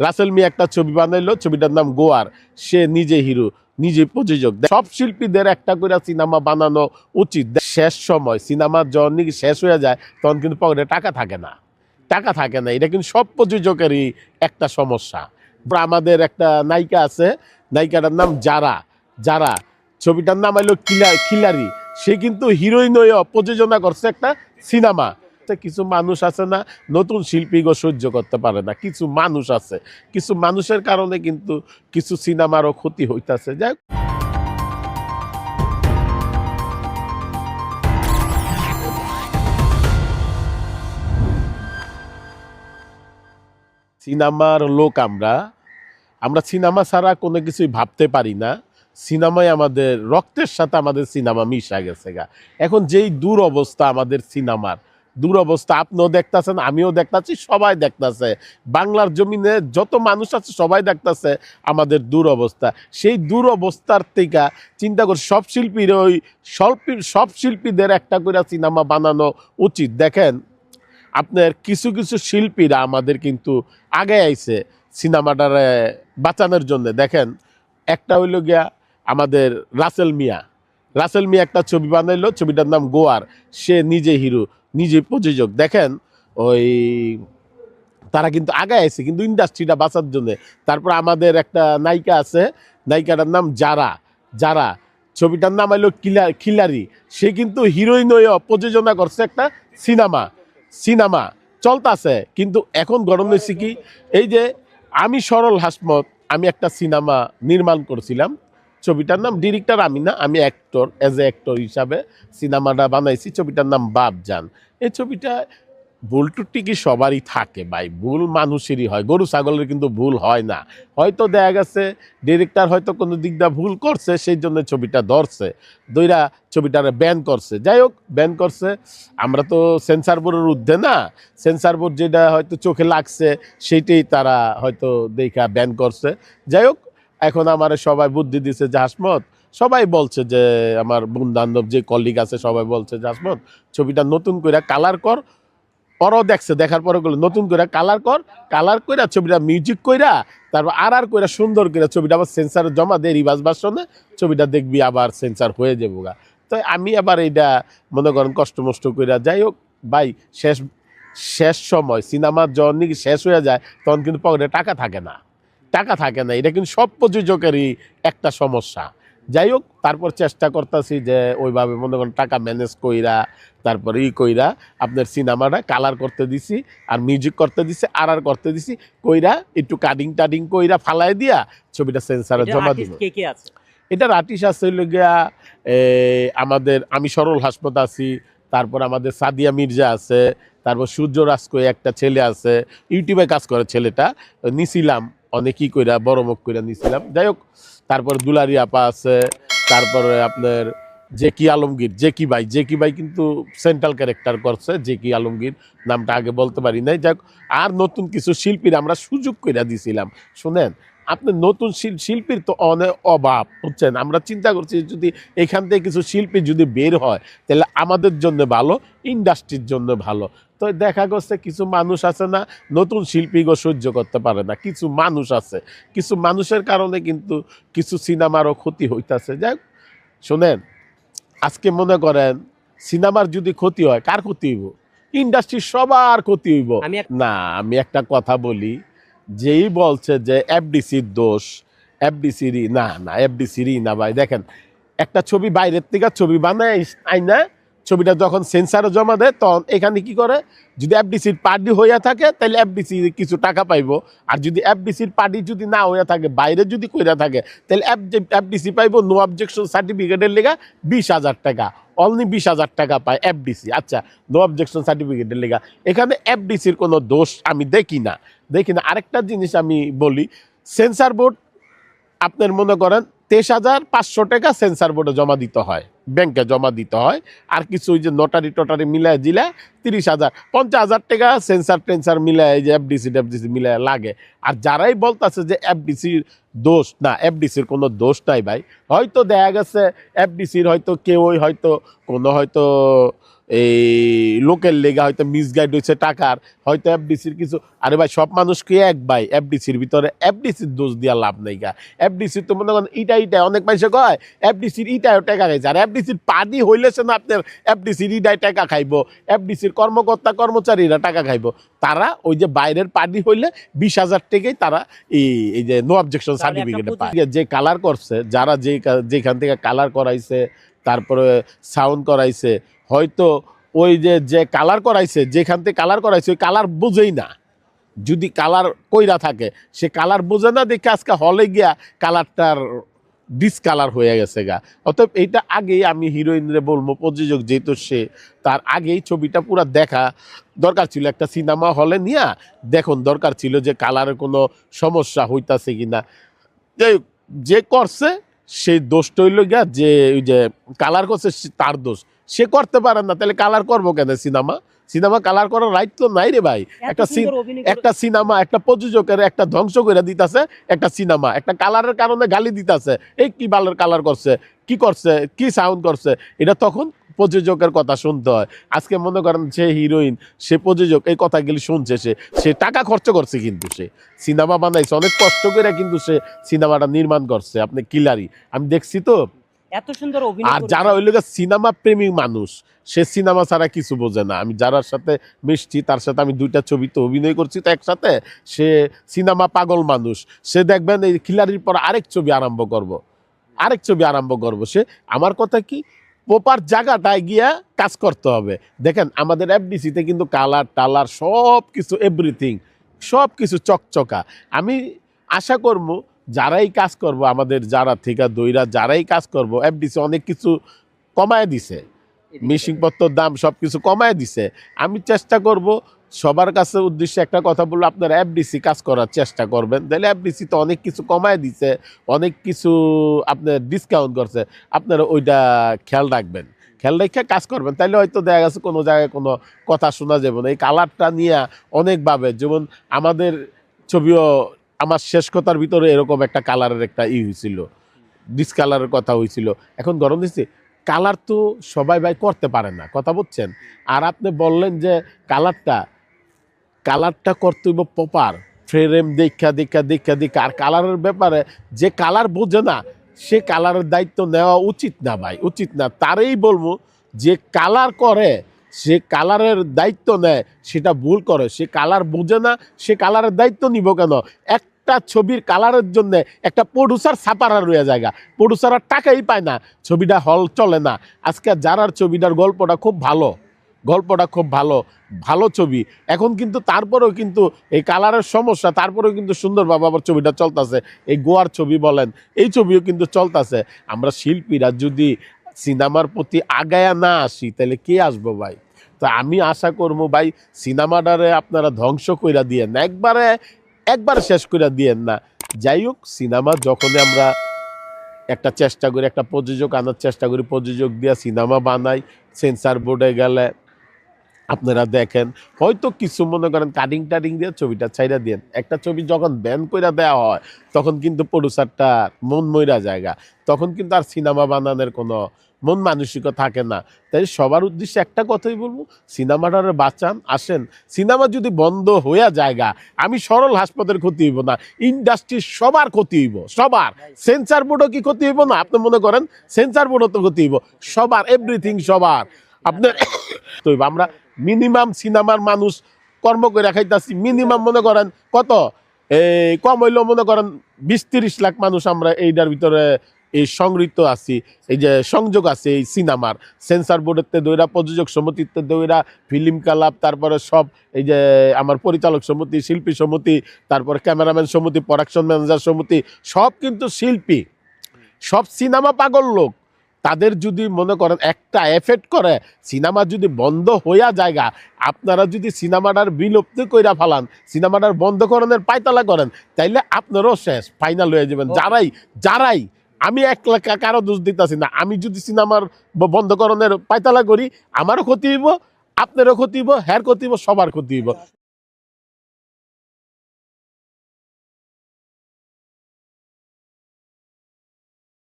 Rasel me একটা ছবি বানাইলো, ছবিটার নাম গোয়ার। সে নিজে হিরো, নিজে প্রযোজক। সব শিল্পীদের একটা করে সিনেমা বানানো উচিত। শেষ সময় সিনেমা যখন শেষ হয়ে যায়, তখন কিন্তু পকেটে টাকা থাকে না। টাকা থাকে না, এটা কিন্তু সব প্রযোজকেরই একটা সমস্যা। আমাদের একটা নায়িকা আছে, নায়িকাটার নাম যারা যারা ছবিটার নাম কিলা খিলারি সে কিন্তু হিরোইন প্রযোজনা করছে একটা সিনেমা। তা কিছু মানুষ আছে না, নতুন শিল্পীগো সহ্য করতে পারে না। কিছু মানুষ আছে। কিছু মানুষের কারণে কিন্তু কিছু সিনেমারও ক্ষতি হইতাছে। যাই সিনেমার লোক আমরা। আমরা সিনেমা ছাড়া কোনো কিছুই ভাবতে পারি না। সিনেমায় আমাদের রক্তের সাথে আমাদের সিনেমা মিশা গেছে গা। এখন যেই দূর অবস্থা আমাদের সিনেমার দূর অবস্থা আপনিও দেখতেছেন, আমিও দেখতাছি, সবাই দেখতাছে। বাংলার জমিনে যত মানুষ আছে, সবাই দেখতাছে আমাদের দুরবস্থা। সেই দুরবস্থার থেকে চিন্তা করে, সব শিল্পীর ওই শিল্পী সব শিল্পীদের একটা করে সিনেমা বানানো উচিত। দেখেন, আপনার কিছু কিছু শিল্পীরা আমাদের কিন্তু আগে আইছে সিনেমাটারে বাঁচানোর জন্য। দেখেন, একটা হইল গিয়া আমাদের রাসেল মিয়া। রাসেল মিয়া একটা ছবি বানাইলো, ছবিটার নাম গোয়ার। সে নিজে হিরো, নিজে প্রযোজক। দেখেন, ওই তারা কিন্তু আগে আছে, কিন্তু ইন্ডাস্ট্রিটা বাঁচার জন্য। তারপর আমাদের একটা নায়িকা আছে, নায়িকাটার নাম যারা যারা ছবিটার নাম হলো কিলা খিলারি সে কিন্তু হিরোইন হয়ে প্রযোজনা করছে একটা সিনেমা সিনেমা। চলতাছে, কিন্তু এখন গরম হয়েছে কি? এই যে আমি সরল হাসমত, আমি একটা সিনেমা নির্মাণ করছিলাম। ছবিটার নাম ডিরেক্টর আমি না আমি অ্যাক্টর অ্যাজ এ অ্যাক্টর হিসাবে সিনেমাটা বানাইছি, ছবিটার নাম বাপজান। এই ছবিটা ভুল টুটি কি সবারই থাকে ভাই? ভুল মানুষেরই হয়। গরু, ছাগলের কিন্তু ভুল হয় না। হয়তো দেখা গেছে ডিরেক্টর হয়তো কোনো দিক ভুল করছে, সেই জন্য ছবিটা ধরছে দইরা ছবিটারে ব্যান করছে। যাই হোক ব্যান করছে। আমরা তো সেন্সার বোর্ডের ঊর্ধ্বে না। সেন্সার বোর্ড যেটা হয়তো চোখে লাগছে, সেইটাই তারা হয়তো দেখা ব্যান করছে। যাই হোক এখন আমার সবাই বুদ্ধি দিছে যে, হাসমত, সবাই বলছে যে, আমার বন্ধু যে কলিগ আছে, সবাই বলছে যে, হাসমত, ছবিটা নতুন করে কালার কর। পরও দেখছে, দেখার পরে গুলো নতুন করে কালার কর কালার কইরা ছবিটা মিউজিক কইরা, তারপর আর আর কইরা সুন্দর করে ছবিটা আবার সেন্সারে জমা দে রিভার্স ভার্সনে ছবিটা দেখবি আবার সেন্সার হয়ে যাব গা। তো আমি আবার এইটা মনে করেন, কষ্ট মষ্ট কইরা, যাই হোক, ভাই, শেষ শেষ সময় সিনেমার নাকি শেষ হয়ে যায়, তখন কিন্তু পকেটে টাকা থাকে না। টাকা থাকে না এটা কিন্তু সব প্রযোজকেরই একটা সমস্যা। যাই হোক তারপর চেষ্টা করতেছি যে ওইভাবে মনে করেন টাকা ম্যানেজ কইরা তারপরে ই কইরা আপনার সিনেমাটা কালার করতে দিছি আর মিউজিক করতে দিছি আর আর করতে দিছি কইরা একটু কাটিং টাডিং কইরা ফালাই দিয়া ছবিটা সেন্সারে জমা দিব। এটার আর্টিস্ট আছে? গিয়া আমাদের আমি সরল হাসপাতাল আছি তারপর আমাদের সাদিয়া মির্জা আছে তারপর সূর্য রাজকো একটা ছেলে আছে ইউটিউবে কাজ করে ছেলেটা নিছিলাম। অনেকই কইরা, বড় মুখ কইরা নিছিলাম। যাই হোক, তারপর দুলারি আপা আছে, তারপরে আপনার জেকি আলমগীর, জেকি ভাই জেকি ভাই কিন্তু সেন্ট্রাল ক্যারেক্টার করছে, জেকি আলমগীর, নামটা আগে বলতে পারি নাই। যাক আর নতুন কিছু শিল্পীর আমরা সুযোগ করে দিছিলাম। শুনেন আপনি নতুন শিল- শিল্পীর তো অনেক অভাব বুঝছেন? আমরা চিন্তা করছি যদি এখান থেকে কিছু শিল্পী যদি বের হয় তাহলে আমাদের জন্য ভালো ইন্ডাস্ট্রির জন্য ভালো। তো দেখা গেছে কিছু মানুষ আছে না নতুন শিল্পীগো সহ্য করতে পারে না। কিছু মানুষ আছে কিছু মানুষের কারণে কিন্তু কিছু সিনেমারও ক্ষতি হইতাছে। যাই শোনেন আজকে মনে করেন সিনেমার যদি ক্ষতি হয় কার ক্ষতি হইব? ইন্ডাস্ট্রির সবার ক্ষতি হইব। না আমি একটা কথা বলি যেই বলছে যে এফডিসির দোষ এফডিসিরই না না এফডিসিরই না ভাই। দেখেন, একটা ছবি বাইরের থেকে ছবি বানায় আইনা ছবিটা যখন সেন্সারে জমা দেয়, তখন এখানে কি করে? যদি এফডিসির পার্টি হইয়া থাকে তাহলে এফডিসি কিছু টাকা পাইব। আর যদি এফডিসির পার্টি যদি না হইয়া থাকে, বাইরে যদি কইরা থাকে তাহলে এফডিসি পাইব নো অবজেকশন সার্টিফিকেটের লেগা বিশ হাজার টাকা। অনলি বিশ হাজার টাকা পায় এফডিসি আচ্ছা নো অবজেকশন সার্টিফিকেটের লেগা। এখানে এফডিসির কোনো দোষ আমি দেখি না। দেখি না আরেকটা জিনিস আমি বলি সেন্সার বোর্ড আপনার মনে করেন তেইশ হাজার পাঁচশো টাকা সেন্সার বোর্ডে জমা দিতে হয় ব্যাংকে জমা দিতে হয়, আর কিছু ওই যে নটারি টটারি মিলায় দিলে তিরিশ হাজার, পঞ্চাশ হাজার টাকা সেন্সার টেন্সার মিলায় এই যে এফডিসি টেফডিসি মিলায় লাগে। আর যারাই বলতেছে যে এফডিসির দোষ, না এফডিসির কোনো দোষ নাই ভাই, হয়তো দেখা গেছে এফডিসির হয়তো কেউই হয়তো কোনো হয়তো এই লোকের লেগা হয়তো মিসগাইড হয়েছে টাকার হয়তো এফডিসির কিছু। আরে ভাই সব মানুষকে এক ভাই? এফডিসির ভিতরে এফডিসির দোষ দিয়া লাভ নেই গা। এফডিসির তো মনে করেন ইটা ইটা অনেক মানুষে কয় এফডিসির ইটাও টাকা খাইছে। আর এফডিসির পানি হইলে সে না আপনার এফডিসির ইটাই টাকা খাইবো। এফডিসির কর্মকর্তা কর্মচারীরা টাকা খাইব। তারা ওই যে বাইরের পানি হইলে বিশ হাজার টাকাই তারা এই এই যে নো অবজেকশন সার্টিফিকেট পায়। যে কালার করছে যারা যে যেখান থেকে কালার করাইছে তারপরে সাউন্ড করাইছে হয়তো ওই যে যে কালার করাইছে, যেখান থেকে কালার করাইছে, ওই কালার বোঝেই না। যদি কালার কইরা থাকে, সে কালার বোঝে না দেখে আজকে হলে গিয়া কালারটার ডিসকালার হয়ে গেছে গা। অতএব এইটা আগেই আমি হিরোইনরে বলব, প্রযোজক যেহেতু সে, তার আগেই ছবিটা পুরা দেখা দরকার ছিল। একটা সিনেমা হলে নিয়া দেখুন দরকার ছিল যে কালারের কোনো সমস্যা হইতাছে কিনা। যে যে করছে সেই দোষটা হইল গিয়া যে ওই যে কালার করছে তার দোষ। সে করতে পারে না তাহলে কালার করব কেন সিনেমা সিনেমা কালার করার রাইট তো নাই রে ভাই। একটা একটা সিনেমা একটা প্রযোজকের একটা ধ্বংস করে দিতেছে একটা সিনেমা একটা কালারের কারণে গালি দিতেছে এই কি বালের কালার করছে কি করছে কি সাউন্ড করছে? এটা তখন প্রযোজকের কথা শুনতে হয়। আজকে মনে করেন সে হিরোইন সে প্রযোজক এই কথাগুলি শুনছে সে। সে টাকা খরচ করছে কিন্তু সে। সিনেমা বানাইছে অনেক কষ্ট করে কিন্তু সে সিনেমাটা নির্মাণ করছে। আপনি কিলারি আমি দেখছি তো। এত সুন্দর অভিনয় আর যারা ওই লোকের সিনেমা প্রেমিক মানুষ সে সিনেমা ছাড়া কিছু বোঝে না। আমি যারার সাথে মিশছি তার সাথে আমি দুইটা ছবিতে অভিনয় করছি তো একসাথে সে সিনেমা পাগল মানুষ। সে দেখবেন এই খিলারির পর আরেক ছবি আরম্ভ করব। আরেক ছবি আরম্ভ করব। সে আমার কথা কি? প্রপার জায়গাটায় গিয়া কাজ করতে হবে। দেখেন আমাদের এফডিসিতে কিন্তু কালার টালার সব কিছু এভরিথিং সব কিছু চকচকা। আমি আশা করব যারাই কাজ করব আমাদের যারা থেকে দইরা যারাই কাজ করব এফডিসি অনেক কিছু কমায় দিছে। মেশিনপত্রর দাম সব কিছু কমায় দিছে। আমি চেষ্টা করব সবার কাছে উদ্দেশ্যে একটা কথা বলব, আপনারা এফডিসি কাজ করার চেষ্টা করবেন। তাহলে এফডিসি তো অনেক কিছু কমায় দিছে, অনেক কিছু আপনার ডিসকাউন্ট করছে, আপনারা ওইটা খেয়াল রাখবেন। খেয়াল রেখে কাজ করবেন, তাহলে হয়তো দেখা গেছে কোনো জায়গায় কোনো কথা শোনা যাবে না। এই কালারটা নিয়ে অনেকভাবে, যেমন আমাদের ছবিও আমার শেষ কথার ভিতরে এরকম একটা কালারের একটা ই হয়েছিল ডিসকালারের কথা হয়েছিল। এখন গরম দিচ্ছে কালার তো সবাই ভাই করতে পারে না, কথা বুঝছেন আর আপনি বললেন যে কালারটা কালারটা করতে হইব প্রপার ফ্রেম দেখা দেখা দেখা দেখা। আর কালারের ব্যাপারে যে কালার বোঝে না, সে কালারের দায়িত্ব নেওয়া উচিত না ভাই, উচিত না। তারই বলব যে কালার করে, সে কালারের দায়িত্ব নেয়, সেটা ভুল করে। সে কালার বোঝে না, সে কালারের দায়িত্ব নিব কেন? একটা ছবির কালারের জন্য একটা প্রডিউসার ছাপারা রয়ে জায়গা প্রডিউসার আর টাকাই পায় না, ছবিটা হল চলে না। আজকে যারার ছবিটার গল্পটা খুব ভালো। গল্পটা খুব ভালো ভালো ছবি। এখন কিন্তু তারপরেও কিন্তু এই কালারের সমস্যা, তারপরেও কিন্তু সুন্দরভাবে আবার ছবিটা চলতেছে। এই গোয়ার ছবি বলেন, এই ছবিও কিন্তু চলতেছে। আমরা শিল্পীরা যদি সিনেমার প্রতি আগায়া না আসি, তাহলে কে আসব ভাই? তো আমি আশা করব ভাই, সিনেমাটারে আপনারা ধ্বংস কইরা দিয়েন। না একবারে, একবার শেষ কইরা দিয়েন না। যাই হোক, সিনেমা যখনই আমরা একটা চেষ্টা করি, একটা প্রযোজক আনার চেষ্টা করি, প্রযোজক দিয়ে সিনেমা বানাই, সেন্সার বোর্ডে গেলে আপনারা দেখেন, হয়তো কিছু মনে করেন কাটিং টাটিং দিয়ে ছবিটা ছাইরা দেন। একটা ছবি যখন ব্যান করে দেওয়া হয়, তখন কিন্তু প্রডিউসারটা মন ময়রা জায়গা। তখন কিন্তু আর সিনেমা বানানোর কোনো মন মানসিকও থাকে না। তাই সবার উদ্দেশ্যে একটা কথাই বলব সিনেমাটারে বাঁচান, আসেন। সিনেমা যদি বন্ধ হইয়া জায়গা, আমি সরল হাসপাতালের ক্ষতি হইব না ইন্ডাস্ট্রির সবার ক্ষতি হইব, সবার। সেন্সার বোর্ডও কি ক্ষতি হইব না? আপনি মনে করেন সেন্সার বোর্ডও তো ক্ষতি হইব, সবার এভরিথিং সবার। আপনার তো আমরা মিনিমাম সিনেমার মানুষ কর্ম করে খাইতাছি মিনিমাম মনে করেন কত? এই কম হইলেও মনে করেন বিশ তিরিশ লাখ মানুষ আমরা এইটার ভিতরে এই সংযুক্ত আছি, এই যে সংযোগ আছে এই সিনেমার সেন্সার বোর্ডের দইরা প্রযোজক সমিতিতে দইরা ফিল্ম ক্লাব তারপরে সব, এই যে আমার পরিচালক সমিতি, শিল্পী সমিতি তারপরে ক্যামেরাম্যান সমিতি প্রোডাকশন ম্যানেজার সমিতি, সব কিন্তু শিল্পী, সব সিনেমা পাগল লোক। তাদের যদি মনে করেন একটা এফেক্ট করে সিনেমা যদি বন্ধ হইয়া জায়গা আপনারা যদি সিনেমাটার বিলুপ্তি কইরা ফালান সিনেমাটার বন্ধকরণের পায়তালা করেন তাইলে আপনারও শেষ ফাইনাল হয়ে যাবেন। যারাই যারাই আমি এক লাখ কারও দোষ দিতেছি না। আমি যদি সিনেমার বন্ধকরণের পায়তালা করি আমারও ক্ষতি হইব আপনারও ক্ষতি হইব হ্যার ক্ষতি হইব সবার ক্ষতি হইব।